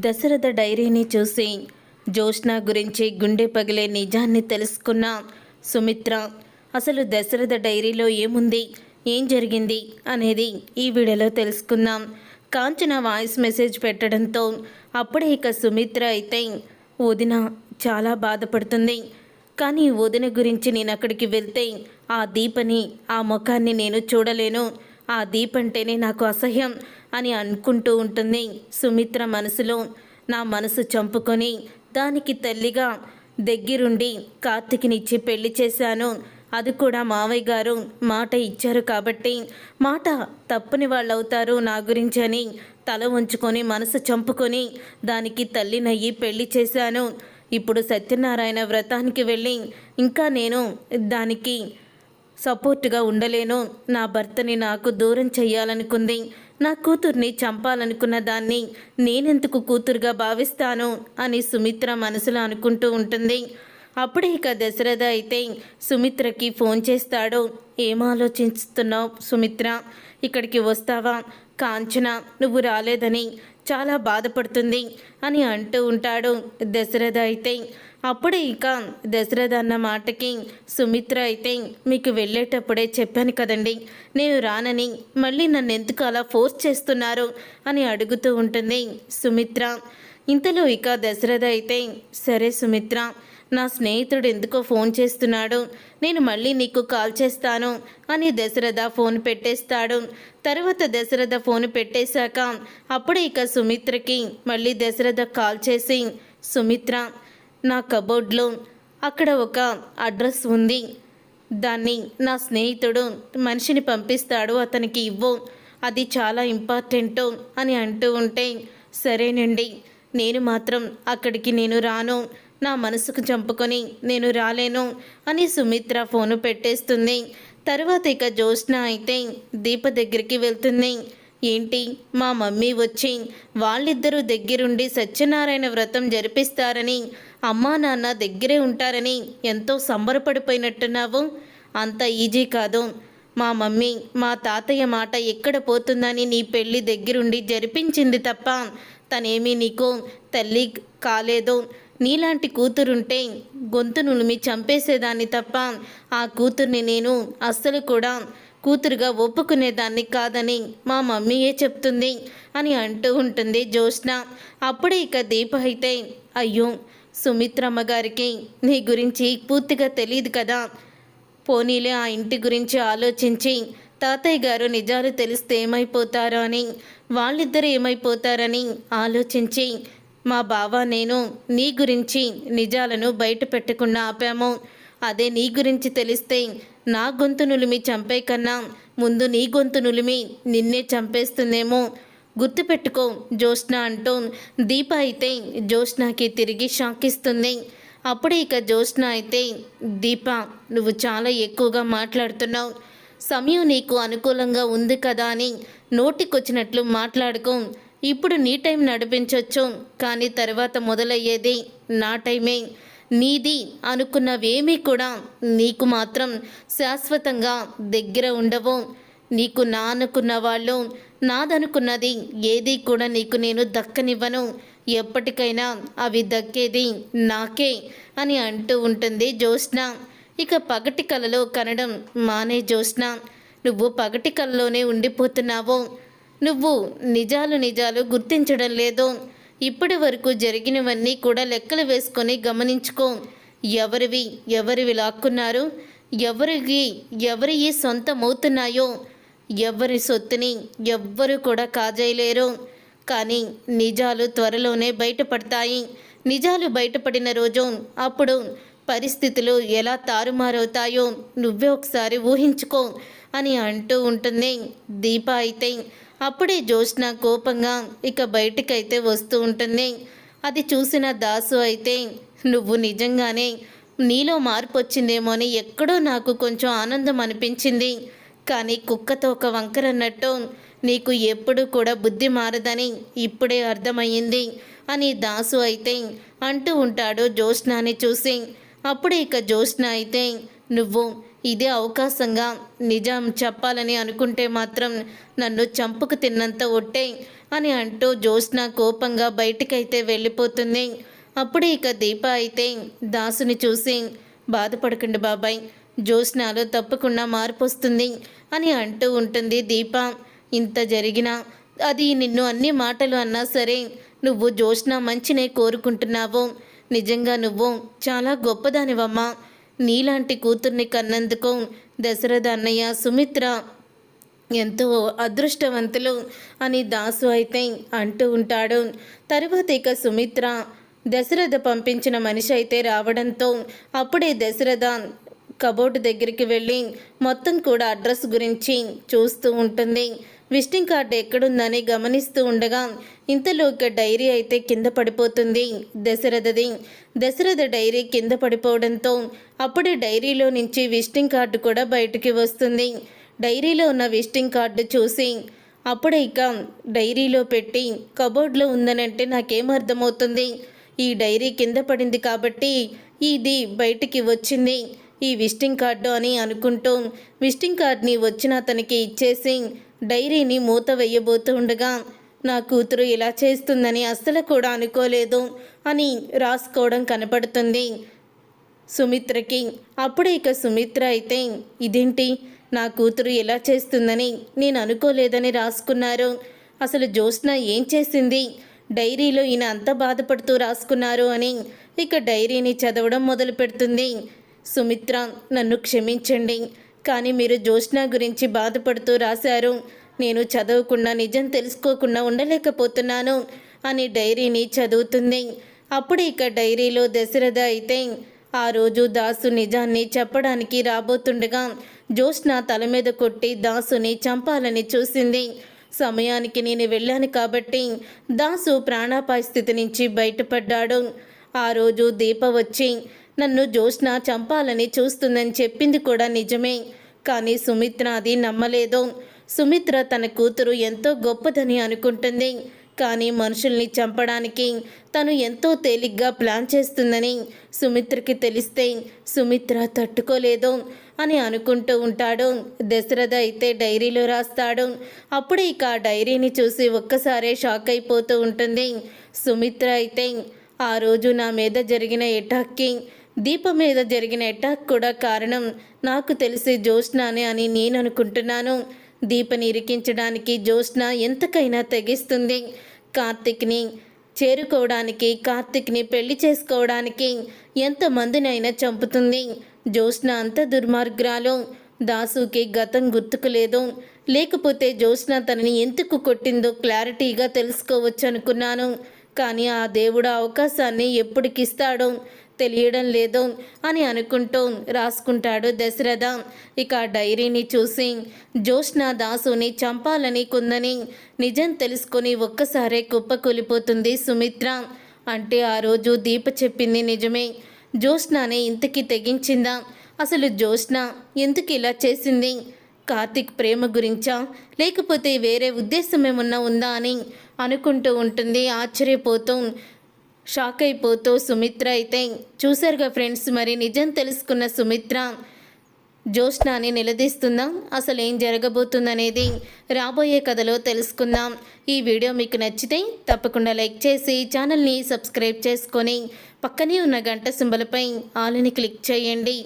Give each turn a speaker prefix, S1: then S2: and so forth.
S1: దశరథ డైరీని చూసి జోష్న గురించి గుండె పగిలే నిజాన్ని తెలుసుకున్న సుమిత్ర అసలు దశరథ డైరీలో ఏముంది? ఏం జరిగింది? అనేది ఈ వీడియోలో తెలుసుకుందాం. కాంచన వాయిస్ మెసేజ్ పెట్టడంతో అప్పుడే ఇక సుమిత్ర అయితే వదిన చాలా బాధపడుతుంది. కానీ వదిన గురించి నేను అక్కడికి వెళ్తే ఆ దీపని ఆ ముఖాన్ని నేను చూడలేను. ఆ దీప్ అంటేనే నాకు అసహ్యం అని అనుకుంటూ ఉంటుంది సుమిత్ర మనసులో. నా మనసు చంపుకొని దానికి తల్లిగా దగ్గరుండి కార్తిక్నిచ్చి పెళ్ళి చేశాను. అది కూడా మావయ్య గారు మాట ఇచ్చారు కాబట్టి మాట తప్పని వాళ్ళు అవుతారు నా గురించి అని తల ఉంచుకొని మనసు చంపుకొని దానికి తల్లినయ్యి పెళ్ళి చేశాను. ఇప్పుడు సత్యనారాయణ వ్రతానికి వెళ్ళి ఇంకా నేను దానికి సపోర్ట్గా ఉండలేను. నా భర్తని నాకు దూరం చెయ్యాలనుకుంది. నా కూతుర్ని చంపాలనుకున్న దాన్ని నేనెందుకు కూతురుగా భావిస్తాను అని సుమిత్ర మనసులో అనుకుంటూ ఉంటుంది. అప్పుడే ఇక దశరథ అయితే సుమిత్రకి ఫోన్ చేస్తాడు. ఏం ఆలోచిస్తున్నావు సుమిత్ర? ఇక్కడికి వస్తావా? కాంచన నువ్వు రాలేదని చాలా బాధపడుతుంది అని అంటూ ఉంటాడు దశరథ అయితే. అప్పుడు ఇక దశరథ అన్న మాటకి సుమిత్ర అయితే మీకు వెళ్ళేటప్పుడే చెప్పాను కదండి. నేను రానని మళ్ళీ నన్ను ఎందుకు అలా ఫోర్స్ చేస్తున్నారు అని అడుగుతూ ఉంటుంది సుమిత్ర. ఇంతలో ఇక దశరథ అయితే సరే సుమిత్ర నా స్నేహితుడు ఎందుకో ఫోన్ చేస్తున్నాడు. నేను మళ్ళీ నీకు కాల్ చేస్తాను అని దశరథ ఫోన్ పెట్టేస్తాడు. తర్వాత దశరథ ఫోన్ పెట్టేశాక అప్పుడే ఇక సుమిత్రకి మళ్ళీ దశరథ కాల్ చేసి సుమిత్ర నా కబోర్డ్లో అక్కడ ఒక అడ్రస్ ఉంది. దాన్ని నా స్నేహితుడు మనిషిని పంపిస్తాడు అతనికి ఇవ్వు. అది చాలా ఇంపార్టెంట్ అని అంటూ ఉంటే సరేనండి. నేను మాత్రం అక్కడికి నేను రాను. నా మనసుకు చంపుకొని నేను రాలేను అని సుమిత్ర ఫోను పెట్టేస్తుంది. తర్వాత ఇక జ్యోత్స్న అయితే దీప దగ్గరికి వెళ్తుంది. ఏంటి? మా మమ్మీ వచ్చి వాళ్ళిద్దరూ దగ్గరుండి సత్యనారాయణ వ్రతం జరిపిస్తారని అమ్మా నాన్న దగ్గరే ఉంటారని ఎంతో సంబరపడిపోయినట్టున్నావు? అంత ఈజీ కాదు. మా మమ్మీ మా తాతయ్య మాట ఎక్కడ పోతుందని నీ పెళ్ళి దగ్గరుండి జరిపించింది తప్ప తనేమీ నీకు తల్లి కాలేదు. నీలాంటి కూతురుంటే గొంతు నులిమి చంపేసేదాన్ని తప్ప ఆ కూతుర్ని నేను అస్సలు కూడా కూతురుగా ఒప్పుకునేదాన్ని కాదని మా మమ్మీయే చెప్తుంది అని అంటూ ఉంటుంది జ్యోత్స్న. అప్పుడే ఇక దీప అయితే అయ్యో సుమిత్రమ్మ గారికి నీ గురించి పూర్తిగా తెలియదు కదా. పోనీలే ఆ ఇంటి గురించి ఆలోచించి తాతయ్య గారు నిజాలు తెలిస్తే ఏమైపోతారో అని వాళ్ళిద్దరు ఏమైపోతారని ఆలోచించి మా బావ నేను నీ గురించి నిజాలను బయట పెట్టకుండా ఆపాము. అదే నీ గురించి తెలిస్తే నా గొంతు నులిమి చంపే కన్నా ముందు నీ గొంతు నులిమి నిన్నే చంపేస్తుందేమో. గుర్తుపెట్టుకో జ్యోత్స్న అంటూ దీప అయితే జ్యోత్స్నకి తిరిగి షాక్ ఇస్తుంది అప్పుడే ఇక జ్యోత్స్న అయితే దీప నువ్వు చాలా ఎక్కువగా మాట్లాడుతున్నావు. సమయం నీకు అనుకూలంగా ఉంది కదా అని నోటికొచ్చినట్లు మాట్లాడుకో. ఇప్పుడు నీ టైం నడిపించవచ్చు కానీ తర్వాత మొదలయ్యేది నా టైమే. నీది అనుకున్నవేమీ కూడా నీకు మాత్రం శాశ్వతంగా దగ్గర ఉండవు. నీకు నా అనుకున్న వాళ్ళు నాదనుకున్నది ఏది కూడా నీకు నేను దక్కనివ్వను. ఎప్పటికైనా అవి దక్కేది నాకే అని అంటూ ఉంటుంది జ్యోత్స్న. ఇక పగటి కలలో కనడం మానే జ్యోత్స్న. నువ్వు పగటి కలలోనే ఉండిపోతున్నావు. నువ్వు నిజాలు నిజాలు గుర్తించడం లేదు. ఇప్పటి వరకు జరిగినవన్నీ కూడా లెక్కలు వేసుకొని గమనించుకో. ఎవరివి ఎవరివి లాక్కున్నారు? ఎవరికి ఎవరి సొంతమవుతున్నాయో? ఎవరి సొత్తుని ఎవ్వరు కూడా కాజేయలేరు. కానీ నిజాలు త్వరలోనే బయటపడతాయి. నిజాలు బయటపడిన రోజు అప్పుడు పరిస్థితులు ఎలా తారుమారవుతాయో నువ్వే ఒకసారి ఊహించుకో. అని అంటూ ఉంటుంది. దీప అయితే అప్పుడే జ్యోత్స్న కోపంగా ఇక బయటికైతే వస్తూ ఉంటుంది. అది చూసిన దాసు అయితే నువ్వు నిజంగానే నీలో మార్పు వచ్చిందేమో అని ఎక్కడో నాకు కొంచెం ఆనందం అనిపించింది. కానీ కుక్కతో ఒక వంకరన్నట్టు నీకు ఎప్పుడు కూడా బుద్ధి మారదని ఇప్పుడే అర్థమయ్యింది అని దాసు అయితే అంటూ ఉంటాడు జ్యోత్స్నాని చూసి. అప్పుడు ఇక జ్యోత్స్న అయితే నువ్వు ఇదే అవకాశంగా నిజం చెప్పాలని అనుకుంటే మాత్రం నన్ను చంపుకు తిన్నంత ఒట్టే అని అంటూ జ్యోత్స్న కోపంగా బయటికైతే వెళ్ళిపోతుంది. అప్పుడే ఇక దీప అయితే దాసుని చూసి బాధపడకండి బాబాయ్ జ్యోత్స్నాలో తప్పకుండా మార్పు వస్తుంది అని అంటూ ఉంటుంది దీప. ఇంత జరిగినా అది నిన్ను అన్ని మాటలు అన్నా సరే నువ్వు జ్యోత్స్న మంచినే కోరుకుంటున్నావు. నిజంగా నువ్వు చాలా గొప్పదానివమ్మా. నీలాంటి కూతుర్ని కన్నందుకు దశరథ అన్నయ్య సుమిత్ర ఎంతో అదృష్టవంతులు అని దాసు అయితే అంటూ ఉంటాడు. తరువాత ఇక సుమిత్ర దశరథ పంపించిన మనిషి అయితే రావడంతో అప్పుడే దశరథ కబోర్డు దగ్గరికి వెళ్ళి మొత్తం కూడా అడ్రస్ గురించి చూస్తూ ఉంటుంది. విజిటింగ్ కార్డు ఎక్కడుందని గమనిస్తూ ఉండగా ఇంతలో ఒక డైరీ అయితే కింద పడిపోతుంది. దశరథది దశరథ డైరీ కింద పడిపోవడంతో అప్పుడే డైరీలో నుంచి విజిటింగ్ కార్డు కూడా బయటికి వస్తుంది. డైరీలో ఉన్న విజిటింగ్ కార్డు చూసి అప్పుడే ఇక డైరీలో పెట్టి కబోర్డ్లో ఉందనంటే నాకేం అర్థమవుతుంది? ఈ డైరీ కింద పడింది కాబట్టి ఇది బయటికి వచ్చింది. ఈ విజిటింగ్ కార్డు అని అనుకుంటూ విజిటింగ్ కార్డ్ని వచ్చిన అతనికి ఇచ్చేసి డైరీని మూత వేయబోతూ ఉండగా నా కూతురు ఇలా చేస్తుందని అస్సలు కూడా అనుకోలేదు అని రాసుకోవడం కనపడుతుంది. సుమిత్రకి అప్పుడే ఇక సుమిత్ర అయితే ఇదేంటి? నా కూతురు ఎలా చేస్తుందని నేను అనుకోలేదని రాసుకున్నారు. అసలు జ్యోత్స్న ఏం చేసింది? డైరీలో ఈయన అంత బాధపడుతూ రాసుకున్నారు అని ఇక డైరీని చదవడం మొదలు పెడుతుంది సుమిత్ర నన్ను క్షమించండి. కానీ మీరు జ్యోత్స్న గురించి బాధపడుతూ రాశారు. నేను చదవకుండా నిజం తెలుసుకోకుండా ఉండలేకపోతున్నాను అని డైరీని చదువుతుంది. అప్పుడు ఇక డైరీలో దశరథ అయితే ఆ రోజు దాసు నిజాన్ని చెప్పడానికి రాబోతుండగా జ్యోత్స్న తల మీద కొట్టి దాసుని చంపాలని చూసింది. సమయానికి నేను వెళ్ళాను కాబట్టి దాసు ప్రాణాపాయ స్థితి నుంచి బయటపడ్డాడు. ఆ రోజు దీప వచ్చి నన్ను జ్యోత్స్న చంపాలని చూస్తుందని చెప్పింది కూడా నిజమే. కానీ సుమిత్ర అది నమ్మలేదు. సుమిత్ర తన కూతురు ఎంతో గొప్పదని అనుకుంటుంది. కానీ మనుషుల్ని చంపడానికి తను ఎంతో తేలిగ్గా ప్లాన్ చేస్తుందని సుమిత్రకి తెలిస్తే సుమిత్ర తట్టుకోలేదు అని అనుకుంటూ ఉంటాడు. దశరథ అయితే డైరీలో రాస్తాడు. అప్పుడే ఇక ఆ డైరీని చూసి ఒక్కసారే షాక్ అయిపోతూ ఉంటుంది. సుమిత్ర అయితే ఆ రోజు నా మీద జరిగిన ఎటాక్కి దీప మీద జరిగిన అటాక్ కూడా కారణం నాకు తెలిసి జ్యోత్స్నానే అని నేను అనుకుంటున్నాను దీపని ఇరికించడానికి జ్యోత్స్న ఎంతకైనా తెగిస్తుంది. కార్తిక్ని చేరుకోవడానికి కార్తిక్ని పెళ్ళి చేసుకోవడానికి ఎంతమందినైనా చంపుతుంది. జ్యోత్స్న అంత దుర్మార్గురాలు. దాసుకి గతం గుర్తుకు లేదు లేకపోతే జ్యోత్స్న తనని ఎందుకు కొట్టిందో క్లారిటీగా తెలుసుకోవచ్చు అనుకున్నాను కానీ ఆ దేవుడు అవకాశాన్ని ఎప్పటికిస్తాడో. తెలియడం లేదు అని అనుకుంటూ రాసుకుంటాడు దశరథ. ఇక డైరీని చూసి జ్యోష్ణ దాసుని చంపాలని కుందని నిజం తెలుసుకొని ఒక్కసారే కుప్పకూలిపోతుంది సుమిత్ర. అంటే ఆ రోజు దీప చెప్పింది నిజమే. జ్యోష్ణనే ఇంతకి తెగించిందా? అసలు జ్యోష్ణ ఎందుకు ఇలా చేసింది? కార్తిక్ ప్రేమ గురించా? లేకపోతే వేరే ఉద్దేశం ఏమన్నా ఉందా అని అనుకుంటూ ఉంటుంది. ఆశ్చర్యపోతూ షాక్ అయిపోతూ సుమిత్ర అయితే చూసారుగా ఫ్రెండ్స్ మరి నిజం తెలుసుకున్న సుమిత్ర జ్యోష్నాని నిలదీస్తుందా? అసలు ఏం జరగబోతుందనేది రాబోయే కథలో తెలుసుకుందాం. ఈ వీడియో మీకు నచ్చితే తప్పకుండా లైక్ చేసి ఛానల్ని సబ్స్క్రైబ్ చేసుకొని పక్కనే ఉన్న గంట సింబలపై ఆల్ని క్లిక్ చేయండి.